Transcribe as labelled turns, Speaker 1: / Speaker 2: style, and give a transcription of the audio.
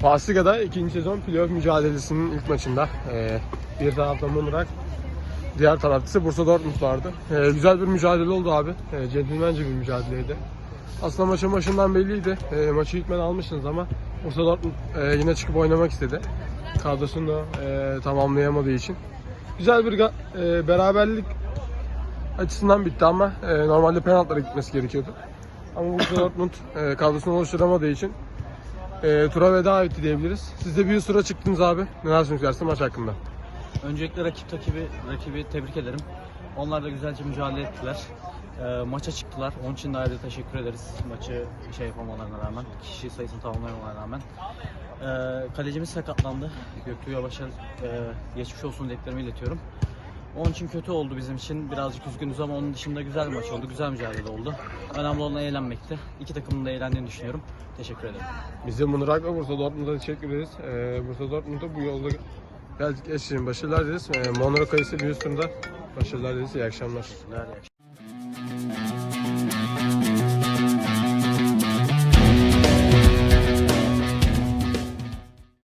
Speaker 1: Pasliga'da ikinci sezon playoff mücadelesinin ilk maçında e, bir tarafta Monrak, diğer tarafta Bursa Dortmund vardı. E, güzel bir mücadele oldu abi. E, centilmence bir mücadeleydi. Aslında maçın başından belliydi. E, maçı hükmen almışsınız ama Bursa Dortmund e, yine çıkıp oynamak istedi. Kadrosunu e, tamamlayamadığı için. Güzel bir e, beraberlik açısından bitti ama e, normalde penaltılara gitmesi gerekiyordu. Ama Bursa Dortmund e, kadrosunu oluşturamadığı için e, tura veda etti diyebiliriz. Siz de bir üst tura çıktınız abi. Neler söylersiniz maç hakkında?
Speaker 2: Öncelikle rakip takibi, rakibi tebrik ederim. Onlar da güzelce mücadele ettiler. Ee, maça çıktılar. Onun için de ayrıca teşekkür ederiz. Maçı şey yapamalarına rağmen, kişi sayısını tamamlamamalarına rağmen. Ee, kalecimiz sakatlandı. Göktuğ'a başarı e, geçmiş olsun dileklerimi iletiyorum. Onun için kötü oldu bizim için. Birazcık üzgünüz ama onun dışında güzel bir maç oldu. Güzel mücadele oldu. Önemli olan eğlenmekti. İki takımın da eğlendiğini düşünüyorum. Teşekkür ederim.
Speaker 1: Biz de Mınırak ve Bursa Dortmund'a teşekkür ederiz. E, Bursa Dortmund'a bu yolda geldik eşliğin başarılar dileriz. E, Monrak'a ise bir üst turda başarılar dileriz. İyi akşamlar.
Speaker 2: İyi akşamlar.